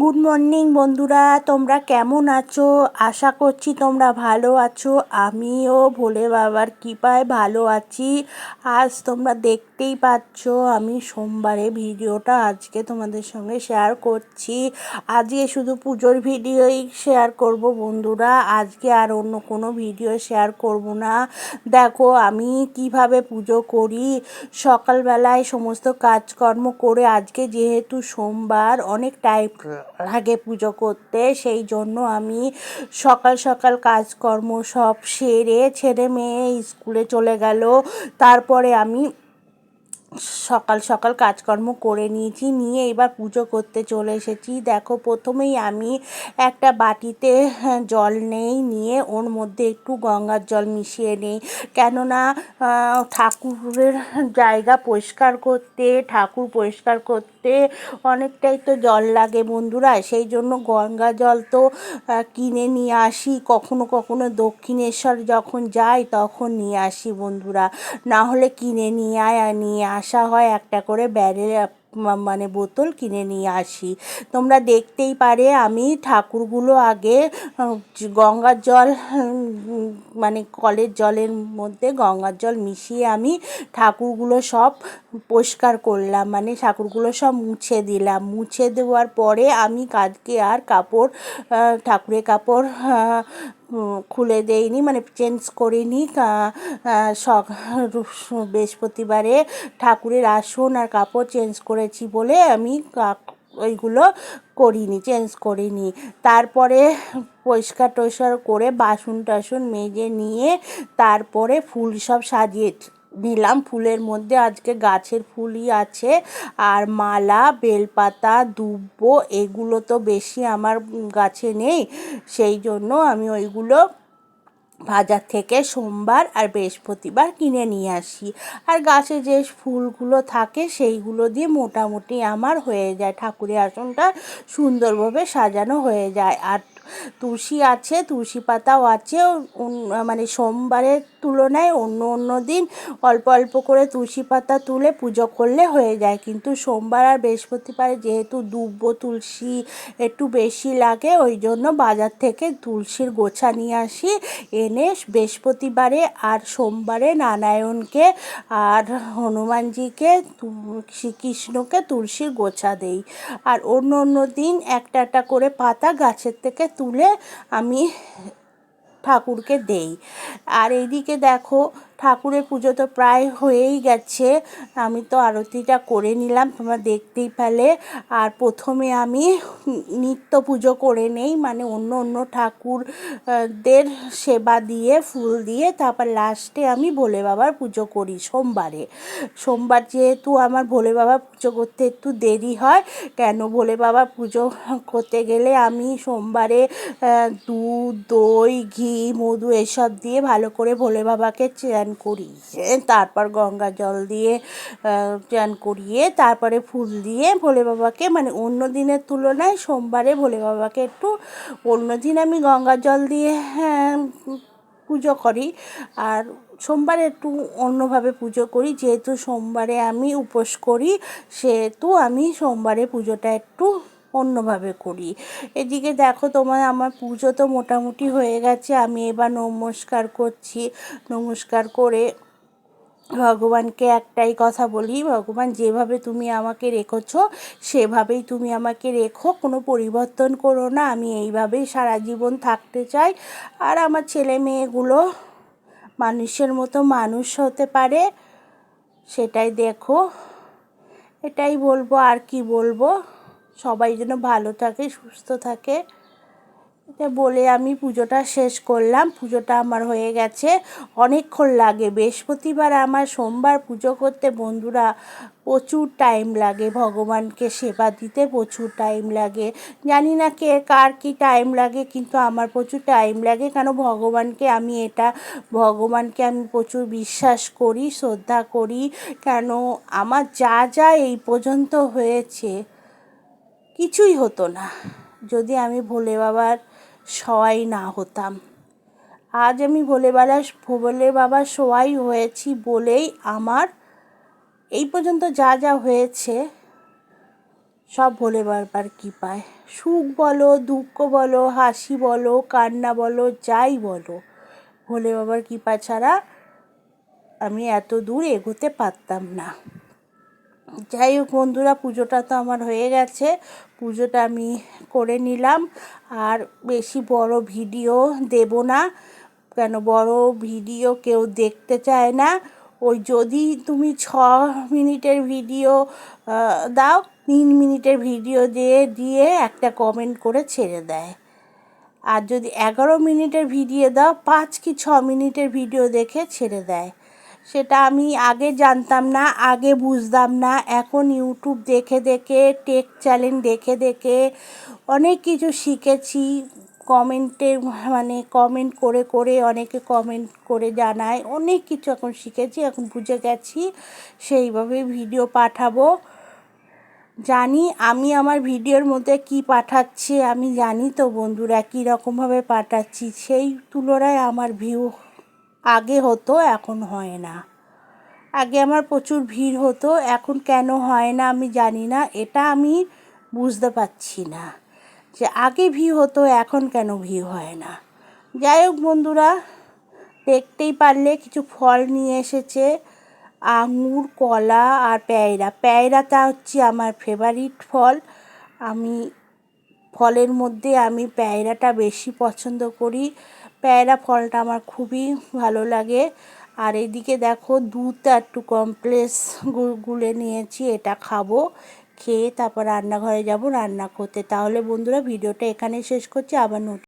Good morning বন্ধুরা। তোমরা কেমন আছো? আশা করছি তোমরা ভালো আছো। আমিও ভোলে বাবার কৃপায় ভালো আছি। আজ তোমরা দেখতেই পাচ্ছ, আমি সোমবারে ভিডিওটা আজকে তোমাদের সঙ্গে শেয়ার করছি। আজকে শুধু পুজোর ভিডিওই শেয়ার করব বন্ধুরা। আজকে আর অন্য কোনো ভিডিও শেয়ার করব না। দেখো, আমি কীভাবে পুজো করি। সকালবেলায় সমস্ত কাজকর্ম করে আজকে যেহেতু সোমবার, অনেক টাইম লাগে পুজো করতে, সেই জন্য আমি সকাল সকাল কাজকর্ম সব সেরে ছেলে মেয়ে স্কুলে চলে গেল। তারপরে আমি সকাল সকাল কাজকর্ম করে নিয়েছি নিয়ে এবার পুজো করতে চলে এসেছি। দেখো প্রথমেই আমি একটা বাটিতে হ্যাঁ, জল নেই নিয়ে ওর মধ্যে একটু গঙ্গার জল মিশিয়ে নিই। কেননা ঠাকুরের জায়গা পরিষ্কার করতে ঠাকুর পরিষ্কার করতে অনেকটাই তো জল লাগে বন্ধুরা। সেই জন্য গঙ্গা জল তো কিনে নিয়ে আসি। কখনো কখনো দক্ষিণেশ্বর যখন যাই তখন নিয়ে আসি বন্ধুরা। না হলে কিনে নিয়ে আয় নিয়ে আসা হয়, একটা করে ব্যারেল মানে বোতল কিনে নিয়ে আসি। তোমরা দেখতেই পারে আমি ঠাকুরগুলো আগে গঙ্গার জল মানে কলের জলের মধ্যে গঙ্গার জল মিশিয়ে আমি ঠাকুরগুলো সব পরিষ্কার করলাম। মানে ঠাকুরগুলো সব মুছে দিলাম। মুছে দেওয়ার পরে আমি কাজকে আর কাপড় ঠাকুরের কাপড় খুলে দেইনি মানে চেঞ্জ করিনি। বৃহস্পতিবারে ঠাকুরের আসন আর কাপড় চেঞ্জ করেছি বলে আমি ওইগুলো করিনি চেঞ্জ করিনি। তারপরে পরিষ্কার টরিষ্কার করে বাসন টাসন মেজে নিয়ে তারপরে ফুল সব সাজিয়ে নিলাম ফুলের মধ্যে। আজকে গাছের ফুলই আছে। আর মালা, বেলপাতা, দুব্ব, এগুলো তো বেশি আমার গাছে নেই। সেই জন্য আমি ওইগুলো বাজার থেকে সোমবার আর বৃহস্পতিবার কিনে নিয়ে আসি। আর গাছে যে ফুলগুলো থাকে, সেইগুলো দিয়ে মোটামুটি আমার হয়ে যায়। ঠাকুরের আসনটা সুন্দরভাবে সাজানো হয়ে যায়। আর তুলসী আছে, তুলসী পাতাও আছে মানে সোমবারের তুলনায় অন্য অন্য দিন অল্প অল্প করে তুলসী পাতা তুলে পুজো করলে হয়ে যায়। কিন্তু সোমবার আর বৃহস্পতিবারে যেহেতু দুব্ব তুলসী একটু বেশি লাগে, ওই জন্য বাজার থেকে তুলসীর গোছা নিয়ে আসি, এনে বৃহস্পতিবারে আর সোমবারে নারায়ণকে আর হনুমানজিকে শ্রীকৃষ্ণকে তুলসীর গোছা দেই। আর অন্য অন্য দিন একটা একটা করে পাতা গাছের থেকে তুলে আমি ঠাকুরকে দেই। আর এইদিকে দেখো ঠাকুরের পুজো তো প্রায় হয়েই গেছে। আমি তো আরতিটা করে নিলাম, তোমরা দেখতেই পেলে। আর প্রথমে আমি নিত্য পুজো করে নেই মানে অন্য অন্য ঠাকুরদের সেবা দিয়ে, ফুল দিয়ে, তারপর লাস্টে আমি ভোলে বাবার পুজো করি সোমবারে। সোমবার যেহেতু আমার ভোলে বাবার পুজো করতে একটু দেরি হয়, কেন ভোলে বাবার পুজো করতে গেলে আমি সোমবারে দুধ, দই, ঘি, মধু, এসব দিয়ে ভালো করে ভোলে বাবাকে করি। তারপর গঙ্গা জল দিয়ে চান করিয়ে তারপরে ফুল দিয়ে ভোলে বাবাকে মানে অন্য দিনের তুলনায় সোমবারে ভোলে বাবাকে একটু অন্য দিন আমি গঙ্গা জল দিয়ে হ্যাঁ, পুজো করি। আর সোমবারে একটু অন্যভাবে পুজো করি। যেহেতু সোমবারে আমি উপোস করি সেহেতু আমি সোমবারে পুজোটা একটু অন্যভাবে করি। এদিকে দেখো তোমার আমার পুজো তো মোটামুটি হয়ে গেছে, আমি এবার নমস্কার করছি। নমস্কার করে ভগবানকে একটাই কথা বলি, ভগবান যেভাবে তুমি আমাকে রেখেছ, সেভাবেই তুমি আমাকে রেখো, কোনো পরিবর্তন করো না, আমি এইভাবেই সারা জীবন থাকতে চাই। আর আমার ছেলে মেয়েগুলো মানুষের মতো মানুষ হতে পারে, সেটাই দেখো, এটাই বলব, আর কি বলব। সবাই যেন ভালো থাকে, সুস্থ থাকে। এটা বলে আমি পুজোটা শেষ করলাম। পুজোটা আমার হয়ে গেছে। অনেকক্ষণ লাগে। বৃহস্পতিবার আমার সোমবার পুজো করতে বন্ধুরা প্রচুর টাইম লাগে। ভগবানকে সেবা দিতে প্রচুর টাইম লাগে। জানি না কে, কার কি টাইম লাগে, কিন্তু আমার প্রচুর টাইম লাগে। কেন ভগবানকে আমি এটা, ভগবানকে আমি প্রচুর বিশ্বাস করি, শ্রদ্ধা করি। কেন আমার যা যা এই পর্যন্ত হয়েছে কিছুই হতো না। যদি আমি ভোলে বাবার সবাই না হতাম। আজ আমি ভোলে বাবা ভোলে বাবার সবাই হয়েছি বলেই আমার এই পর্যন্ত যা যা হয়েছে, সব ভোলে বাবার কৃপায়। সুখ বলো, দুঃখ বলো, হাসি বলো, কান্না বলো, যাই বলো, ভোলে বাবার কৃপা ছাড়া আমি এত দূর এগোতে পারতাম না। যাই হোক বন্ধুরা, পুজোটা তো আমার হয়ে গেছে। পুজোটা আমি করে নিলাম। আর বেশি বড় ভিডিও দেব না। কেন, বড় ভিডিও কেউ দেখতে চায় না। ওই যদি তুমি ছ মিনিটের ভিডিও দাও, তিন মিনিটের ভিডিও দিয়ে দিয়ে একটা কমেন্ট করে ছেড়ে দেয়। আর যদি এগারো মিনিটের ভিডিও দাও, পাঁচ কি ছ মিনিটের ভিডিও দেখে ছেড়ে দেয়। সেটা আমি আগে জানতাম না, আগে বুঝতাম না। এখন ইউটিউব দেখে দেখে টেক চ্যানেল দেখে দেখে অনেক কিছু শিখেছি। কমেন্টে মানে কমেন্ট করে করে অনেকে কমেন্ট করে জানায়। অনেক কিছু এখন শিখেছি, এখন বুঝে গেছি। সেইভাবে ভিডিও পাঠাবো। জানি আমি আমার ভিডিওর মধ্যে কি পাঠাচ্ছি, আমি জানি তো বন্ধুরা কী রকমভাবে পাঠাচ্ছি। সেই তুলনায় আমার ভিউ আগে হতো, এখন হয় না। আগে আমার প্রচুর ভিড় হতো, এখন কেন হয় না আমি জানি না, এটা আমি বুঝতে পারছি না। যে আগে ভিউ হতো, এখন কেন ভিউ হয় না। যাই হোক বন্ধুরা, দেখতেই পারলে কিছু ফল নিয়ে এসেছে, আঙুর, কলা আর পেয়ারা। পেয়ারাটা হচ্ছে আমার ফেভারিট ফল। আমি ফলের মধ্যে আমি পেয়ারাটা বেশি পছন্দ করি। পেয়ারা ফলটা আমার খুবই ভালো লাগে। আর এদিকে দেখো দুধটা একটু কমপ্লেক্স গুলে নিয়েছি, এটা খাব। খেয়ে তারপর রান্নাঘরে যাব, রান্না করতে। তাহলে বন্ধুরা, ভিডিওটা এখানে শেষ করছি। আবার নতুন